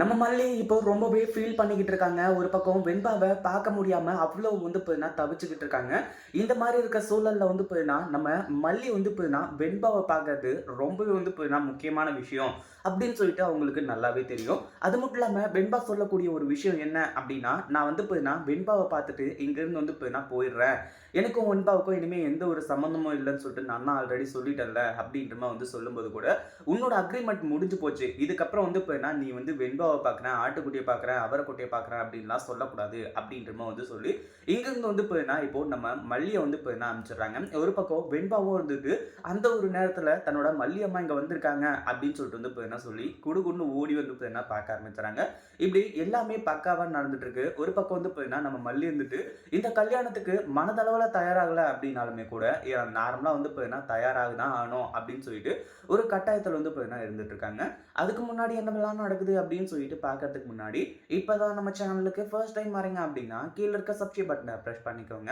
நம்ம மல்லி இப்போ ரொம்பவே ஃபீல் பண்ணிக்கிட்டு இருக்காங்க. ஒரு பக்கம் வெண்பாவை பார்க்க முடியாம அவ்வளோ வந்து போயினா தவிச்சுக்கிட்டு இருக்காங்க. இந்த மாதிரி இருக்க சூழலில் வந்து போயினா நம்ம மல்லி வந்து போயினா வெண்பாவை பார்க்கறது ரொம்பவே வந்து போயினா முக்கியமான விஷயம் அப்படின்னு சொல்லிட்டு அவங்களுக்கு நல்லாவே தெரியும். அது மட்டும் இல்லாமல் வெண்பா சொல்லக்கூடிய ஒரு விஷயம் என்ன அப்படின்னா நான் வந்து போயினா வெண்பாவை பார்த்துட்டு இங்கிருந்து வந்து போயினா போயிடுறேன். எனக்கும் வெண்பாவுக்கும் இனிமேல் எந்த ஒரு சம்மந்தமும் இல்லைன்னு சொல்லிட்டு நான் தான் ஆல்ரெடி சொல்லிட்டேன்ல அப்படின்ற மாதிரி வந்து சொல்லும்போது கூட உன்னோட அக்ரிமெண்ட் முடிஞ்சு போச்சு. இதுக்கப்புறம் வந்து போயினா நீ வந்து வெண்பா வெண்பாவை பார்க்குறேன் ஆட்டுக்குட்டியை பார்க்குறேன் அவரைக்குட்டியை பார்க்குறேன் அப்படின்லாம் சொல்லக்கூடாது அப்படின்ற மாதிரி வந்து சொல்லி இங்கேருந்து வந்து போயினா இப்போ நம்ம மல்லியை வந்து போயினா அனுப்பிச்சிடுறாங்க. ஒரு பக்கம் வெண்பாவும் இருந்துட்டு அந்த ஒரு நேரத்தில் தன்னோட மல்லி அம்மா இங்கே வந்திருக்காங்க அப்படின்னு சொல்லிட்டு வந்து போயினா சொல்லி குடுகுன்னு ஓடி வந்து போயினா பார்க்க ஆரம்பிச்சுறாங்க இப்படி எல்லாமே பக்காவாக நடந்துட்டு இருக்கு. ஒரு பக்கம் வந்து போயினா நம்ம மல்லி இருந்துட்டு இந்த கல்யாணத்துக்கு மனதளவில் தயாராகலை அப்படின்னாலுமே கூட நார்மலாக வந்து போயினா தயாராக தான் ஆகணும் அப்படின்னு சொல்லிட்டு ஒரு கட்டாயத்தில் வந்து போயினா இருந்துட்டு இருக்காங்க. அதுக்கு முன்னாடி என்னமெல்லாம் நடக்குது அப்படின்னு சொல்லிட்டு பார்க்கறதுக்கு முன்னாடி இப்போதான் நம்ம சேனலுக்கு ஃபர்ஸ்ட் டைம் வரீங்க அப்படின்னா கீழே இருக்க சப்ஸ்கிரைப் பட்டனை ப்ரெஸ் பண்ணிக்கோங்க.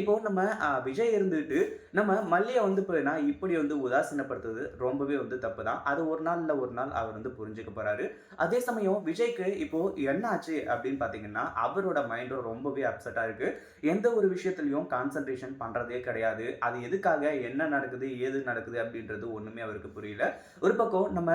இப்போ நம்ம விஜய் இருந்துட்டு நம்ம மல்லியை வந்து போயினா இப்படி வந்து உதாசீனப்படுத்துறது ரொம்பவே வந்து தப்பு தான் அது ஒரு நாள் இல்லை ஒரு நாள் அவர் வந்து புரிஞ்சுக்க போறாரு. அதே சமயம் விஜய்க்கு இப்போ என்ன ஆச்சு அப்படின்னு பார்த்தீங்கன்னா அவரோட மைண்டும் ரொம்பவே அப்செட்டாக இருக்கு. எந்த ஒரு விஷயத்துலையும் கான்சென்ட்ரேஷன் பண்ணுறதே கிடையாது. அது எதுக்காக என்ன நடக்குது ஏது நடக்குது அப்படின்றது ஒன்றுமே அவருக்கு புரியல. ஒரு பக்கம் நம்ம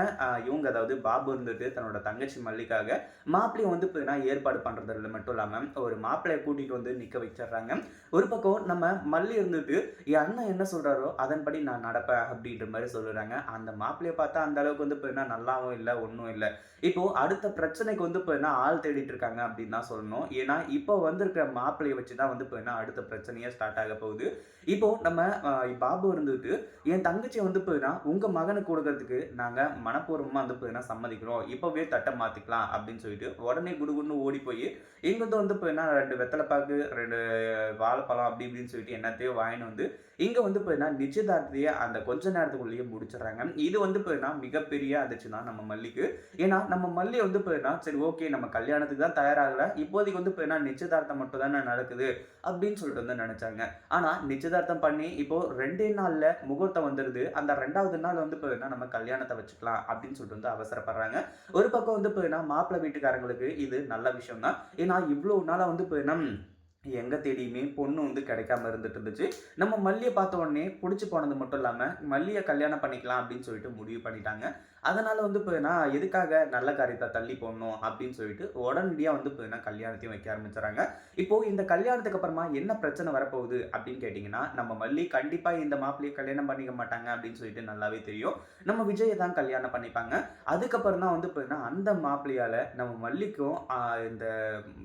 இவங்க அதாவது பாபு இருந்துட்டு தன்னோட தங்கச்சி மல்லிக்காக. மாப்பிள்ளையும் வந்து இப்போ ஏற்பாடு பண்ணுறதுல மட்டும் இல்லாமல் ஒரு மாப்பிள்ளையை கூட்டிகிட்டு வந்து நிற்க வச்சிடுறாங்க. ஒரு பக்கம் நம்ம மல்லி இருந்துட்டு என் அண்ணன் என்ன சொல்கிறாரோ அதன்படி நான் நடப்பேன் அப்படின்ற மாதிரி சொல்லுறாங்க. அந்த மாப்பிள்ளையை பார்த்தா அந்த அளவுக்கு வந்து இப்போ என்ன நல்லாவும் இல்லை ஒன்றும் இல்லை. இப்போ அடுத்த பிரச்சனைக்கு வந்து இப்போ என்ன ஆள் தேடிட்டு இருக்காங்க அப்படின்னு தான் சொல்லணும். ஏன்னா இப்போ வந்திருக்கிற மாப்பிள்ளையை வச்சு தான் வந்து இப்போ அடுத்த பிரச்சனையே ஸ்டார்ட் ஆக போகுது. இப்போ நம்ம பாபு இருந்துட்டு என் தங்கச்சி வந்து போயினா உங்க மகனுக்கு கொடுக்கறதுக்கு நாங்கள் மனப்பூர்வமாக வந்து போயினா சம்மதிக்கிறோம். இப்பவே தட்டை பார்த்துக்கலாம் அப்படின்னு சொல்லிட்டு உடனே குடுகுடுன்னு ஓடி போய் இங்கிருந்து வந்து இப்போ என்ன ரெண்டு வெத்தலைப்பாக்கு ரெண்டு வாழைப்பழம் அப்படி இப்படின்னு சொல்லிட்டு என்னத்தையோ வாங்கின்னு வந்து இங்க வந்து போயினா நிச்சயதார்த்தையே அந்த கொஞ்ச நேரத்துக்குள்ளேயே முடிச்சிடுறாங்க. இது வந்து போயினா மிகப்பெரிய அதிர்ச்சி தான் நம்ம மல்லிக்கு. ஏன்னா நம்ம மல்லி வந்து போயினா சரி ஓகே நம்ம கல்யாணத்துக்கு தான் தயாராகல இப்போதைக்கு வந்து போயினா நிச்சயதார்த்தம் மட்டும் தானே நடக்குது அப்படின்னு சொல்லிட்டு வந்து நினைச்சாங்க. ஆனா நிச்சயதார்த்தம் பண்ணி இப்போ ரெண்டே நாள்ல முகூர்த்தம் வந்துடுது அந்த ரெண்டாவது நாள் வந்து போயினா நம்ம கல்யாணத்தை வச்சுக்கலாம் அப்படின்னு சொல்லிட்டு வந்து அவசரப்படுறாங்க. ஒரு பக்கம் வந்து போயினா மாப்பிள்ளை வீட்டுக்காரங்களுக்கு இது நல்ல விஷயம் தான் ஏன்னா இவ்வளோ நாளாக வந்து இப்போ என்ன எங்கே தேடியுமே பொண்ணு வந்து கிடைக்காம இருந்துட்டு இருந்துச்சு. நம்ம மல்லியை பார்த்த உடனே பிடிச்சி போனது மட்டும் இல்லாமல் மல்லியை கல்யாணம் பண்ணிக்கலாம் அப்படின்னு சொல்லிட்டு முடிவு பண்ணிட்டாங்க. அதனால் வந்து போயினா எதுக்காக நல்ல காரியத்தை தள்ளி போடணும் அப்படின்னு சொல்லிட்டு உடனடியாக வந்து போயினா கல்யாணத்தையும் வைக்க ஆரம்பிச்சுறாங்க இப்போது இந்த கல்யாணத்துக்கு அப்புறமா என்ன பிரச்சனை வரப்போகுது அப்படின்னு கேட்டிங்கன்னா நம்ம மல்லி கண்டிப்பாக இந்த மாப்பிள்ளையை கல்யாணம் பண்ணிக்க மாட்டாங்க அப்படின்னு சொல்லிட்டு நல்லாவே தெரியும். நம்ம விஜயை தான் கல்யாணம் பண்ணிப்பாங்க. அதுக்கப்புறம் தான் வந்து போயினா அந்த மாப்பிள்ளையால் நம்ம மல்லிக்கும் இந்த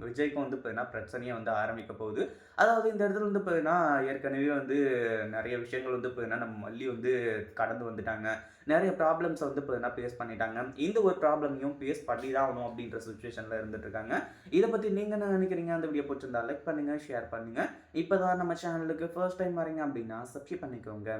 விஜய்க்கும் வந்து போயினா பிரச்சனையை வந்து போகுது அதாவது இந்த இடத்துல வந்து பார்த்தீங்கன்னா ஏற்கனவே வந்து நிறைய விஷயங்கள் வந்து பார்த்தீங்கன்னா நம்ம மல்லி வந்து கடந்து வந்துட்டாங்க. நிறைய ப்ராப்ளம்ஸை வந்து இப்போ ஃபேஸ் பண்ணிட்டாங்க. இந்த ஒரு ப்ராப்ளமையும் ஃபேஸ் பண்ணி தான் ஆகணும் அப்படின்ற சுச்சுவேஷனில் இருந்துட்டு இருக்காங்க இதை பற்றி நீங்கள் என்ன நினைக்கிறீங்க? அந்த வீடியோ பிடிச்சிருந்தா லைக் பண்ணுங்கள் ஷேர் பண்ணுங்கள் இப்போ தான் நம்ம சேனலுக்கு ஃபர்ஸ்ட் டைம் வரீங்க அப்படின்னா சப்ஸ்கிரைப் பண்ணிக்கோங்க.